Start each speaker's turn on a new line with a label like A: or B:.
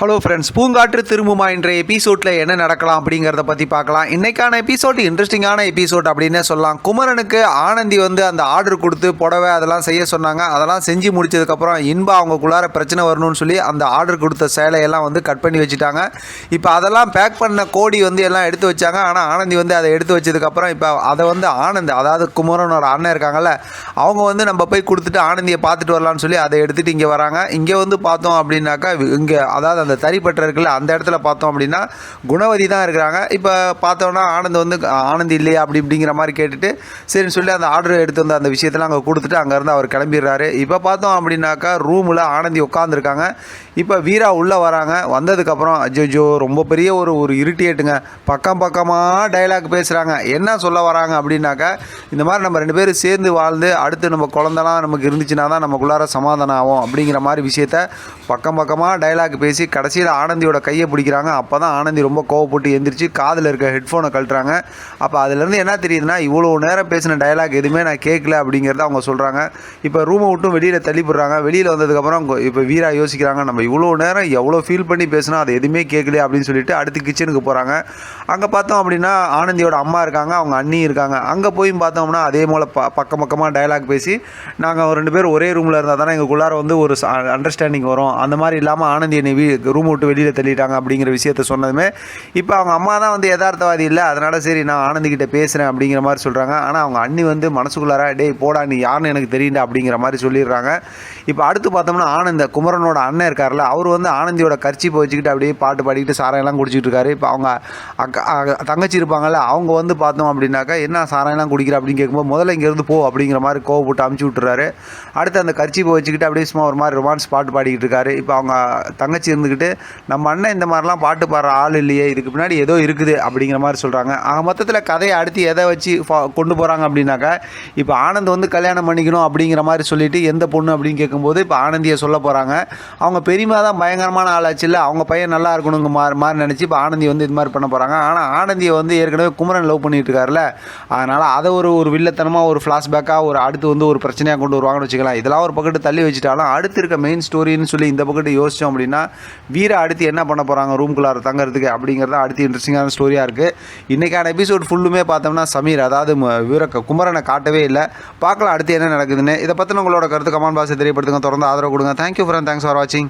A: Hello friends பூங்காற்று திரும்புமா? இன்றைய எபிசோட்டில் என்ன நடக்கலாம் அப்படிங்கிறத பற்றி பார்க்கலாம். இன்னைக்கான எபிசோட் இன்ட்ரெஸ்டிங்கான எபிசோட் அப்படின்னே சொல்லலாம். குமரனுக்கு ஆனந்தி வந்து அந்த ஆர்டர் கொடுத்து புடவை அதெல்லாம் செய்ய சொன்னாங்க. அதெல்லாம் செஞ்சு முடிச்சதுக்கப்புறம் இன்பா அவங்களுக்குள்ளார பிரச்சனை வரணும்னு சொல்லி அந்த ஆர்டர் கொடுத்த சேலையெல்லாம் வந்து கட் பண்ணி வச்சுட்டாங்க. இப்போ அதெல்லாம் பேக் பண்ண கோடி வந்து எல்லாம் எடுத்து வச்சாங்க. ஆனால் ஆனந்தி வந்து அதை எடுத்து வச்சதுக்கப்புறம் இப்போ அதை வந்து ஆனந்த் அதாவது குமரனோட அண்ணன் இருக்காங்கல்ல அவங்க வந்து நம்ம போய் கொடுத்துட்டு ஆனந்தியை பார்த்துட்டு வரலாம்னு சொல்லி அதை எடுத்துகிட்டு இங்கே வராங்க. இங்கே வந்து பார்த்தோம் அப்படின்னாக்கா இங்கே அதாவது அந்த தறிப்பற்ற இருக்குல்ல அந்த இடத்துல பார்த்தோம் அப்படின்னா குணவதி தான் இருக்கிறாங்க. இப்போ பார்த்தோன்னா ஆனந்த் வந்து ஆனந்த் இல்லையா? அப்படி இப்படிங்கிற மாதிரி கேட்டுட்டு சரின்னு சொல்லி அந்த ஆர்டர் எடுத்து வந்து அந்த விஷயத்தெல்லாம் அங்கே கொடுத்துட்டு அங்கேருந்து அவர் கிளம்பிடுறாரு. இப்போ பார்த்தோம் அப்படின்னாக்கா ரூமில் ஆனந்தி உட்காந்துருக்காங்க இப்போ வீரா உள்ளே வராங்க. வந்ததுக்கப்புறம் அஜோஜோ ரொம்ப பெரிய ஒரு ஒரு இரிட்டேட்டுங்க பக்கம் பக்கமாக டைலாக் பேசுகிறாங்க என்ன சொல்ல வராங்க? அப்படின்னாக்கா இந்த மாதிரி நம்ம ரெண்டு பேரும் சேர்ந்து வாழ்ந்து அடுத்து நம்ம குழந்தலாம் நமக்கு இருந்துச்சுன்னா தான் நமக்குள்ளார சமாதானம் ஆகும் அப்படிங்கிற மாதிரி விஷயத்த பக்கம் பக்கமாக டைலாக் பேசி கடைசியில் ஆனந்தியோட கையை பிடிக்கிறாங்க. அப்போ தான் ஆனந்தி ரொம்ப கோவப்பட்டு எந்திரிச்சு காதில் இருக்க ஹெட்ஃபோனை கழட்டுறாங்க. அப்போ அதுலேருந்து என்ன தெரியுதுன்னா இவ்வளோ நேரம் பேசின டயலாக் எதுவுமே நான் கேட்கல அப்படிங்கிறத அவங்க சொல்கிறாங்க இப்போ ரூமை விட்டும் வெளியில் தள்ளிப்படுறாங்க வெளியில் வந்ததுக்கப்புறம் இப்போ வீரா யோசிக்கிறாங்க நம்ம இவ்வளோ நேரம் எவ்வளோ ஃபீல் பண்ணி பேசினா அது எதுவுமே கேட்கல அப்படின்னு சொல்லிட்டு அடுத்து கிச்சனுக்கு போகிறாங்க அங்கே பார்த்தோம் அப்படின்னா ஆனந்தியோட அம்மா இருக்காங்க அவங்க அண்ணி இருக்காங்க. அங்கே போய் பார்த்தோம்னா அதே போல் ப பக்கம் பக்கமாக டயலாக் பேசி நாங்கள் ரெண்டு பேரும் ஒரே ரூமில் இருந்தால் தானே எங்களுக்குள்ளார வந்து ஒரு அண்டர்ஸ்டாண்டிங் வரும். அந்த மாதிரி இல்லாமல் ஆனந்தி என்னை வீ ரூம் விட்டு வெளியில் தள்ளிட்டாங்க அப்படிங்கிற விஷயத்த சொன்னதுமே இப்போ அவங்க அம்மா தான் வந்து யதார்த்தவாதி இல்லை அதனால் சரி நான் ஆனந்திக்கிட்ட பேசுகிறேன் அப்படிங்கிற மாதிரி சொல்கிறாங்க ஆனால் அவங்க அண்ணி வந்து மனசுக்குள்ளார டேய் போடா நீ யாருன்னு எனக்கு தெரியல அப்படிங்கிற மாதிரி சொல்லிடுறாங்க. இப்போ அடுத்து பார்த்தோம்னா ஆனந்த குமரனோட அண்ணன் இருக்கார்ல அவர் வந்து ஆனந்தியோட கர்ச்சி வச்சுக்கிட்டு அப்படியே பாட்டு பாடிக்கிட்டு சாராயெல்லாம் குடிச்சிட்டு இருக்காரு. இப்போ அவங்க அக்கா தங்கச்சி இருப்பாங்கல்ல அவங்க வந்து பார்த்தோம் அப்படின்னாக்கா என்ன சாராயெல்லாம் குடிக்கிற? அப்படின்னு கேட்கும்போது முதல்ல இங்கேருந்து போ அப்படிங்கிற மாதிரி கோவப்பட்டு அமுச்சு விட்டுறாரு. அடுத்து அந்த கர்ச்சி வச்சுக்கிட்டு அப்படியே சும்மா ஒரு மாதிரி ரொமான்ஸ் பாட்டு பாடிக்கிட்டு இருக்காரு. இப்போ அவங்க தங்கச்சி இருந்துக்கிட்டு நம்ம அண்ணன் இந்த மாதிரிலாம் பாட்டு பாடுற ஆள் இல்லையே இதுக்கு பின்னாடி ஏதோ இருக்குது அப்படிங்கிற மாதிரி சொல்கிறாங்க ஆக மொத்தத்தில் கதையை அடுத்து எதை வச்சு கொண்டு போகிறாங்க அப்படின்னாக்கா இப்போ ஆனந்த் வந்து கல்யாணம் பண்ணிக்கணும் அப்படிங்கிற மாதிரி சொல்லிட்டு எந்த பொண்ணு அப்படின்னு கேட்கும்போது இப்போ ஆனந்தியை சொல்ல போகிறாங்க அவங்க பெரியமா தான் பயங்கரமான ஆளாச்சு இல்லை அவங்க பையன் நல்லா இருக்கணுங்க மாதிரி மாதிரி நினச்சி இப்போ ஆனந்தி வந்து இது மாதிரி பண்ண போகிறாங்க ஆனால் ஆனந்தியை வந்து ஏற்கனவே குமரன் லவ் பண்ணிட்டு இருக்காருல்ல அதனால் அதை ஒரு ஒரு வில்லத்தனமாக ஒரு ஃப்ளாஷ்பேக்காக ஒரு அடுத்து வந்து ஒரு பிரச்சனையாக கொண்டு வருவாங்கன்னு வச்சுக்கலாம் இதெல்லாம் ஒரு பக்கத்து தள்ளி வச்சுட்டாலும் அடுத்து இருக்க மெயின் ஸ்டோரின்னு சொல்லி இந்த பக்கத்து யோசித்தோம் அப்படின்னா வீரை அடுத்து என்ன பண்ண போகிறாங்க ரூம்குள்ளார தங்கிறதுக்கு அப்படிங்கிறது அடுத்து இன்ட்ரெஸ்டிங்கான ஸ்டோரியாக இருக்குது இன்றைக்கான எபிசோட் ஃபுல்லுமே பார்த்தோம்னா சமீர் அதாவது வீர குமரனை காட்டவே இல்லை. பார்க்கலாம் அடுத்து என்ன நடக்குதுன்னு. இதை பற்றின உங்களோட கருத்து கமான் பாசை தெரியப்படுத்துங்க. தொடர்ந்து ஆதரவு கொடுங்க. தேங்க்யூ ஃப்ரெண்ட் தேங்க்ஸ் ஃபார் வாட்சிங்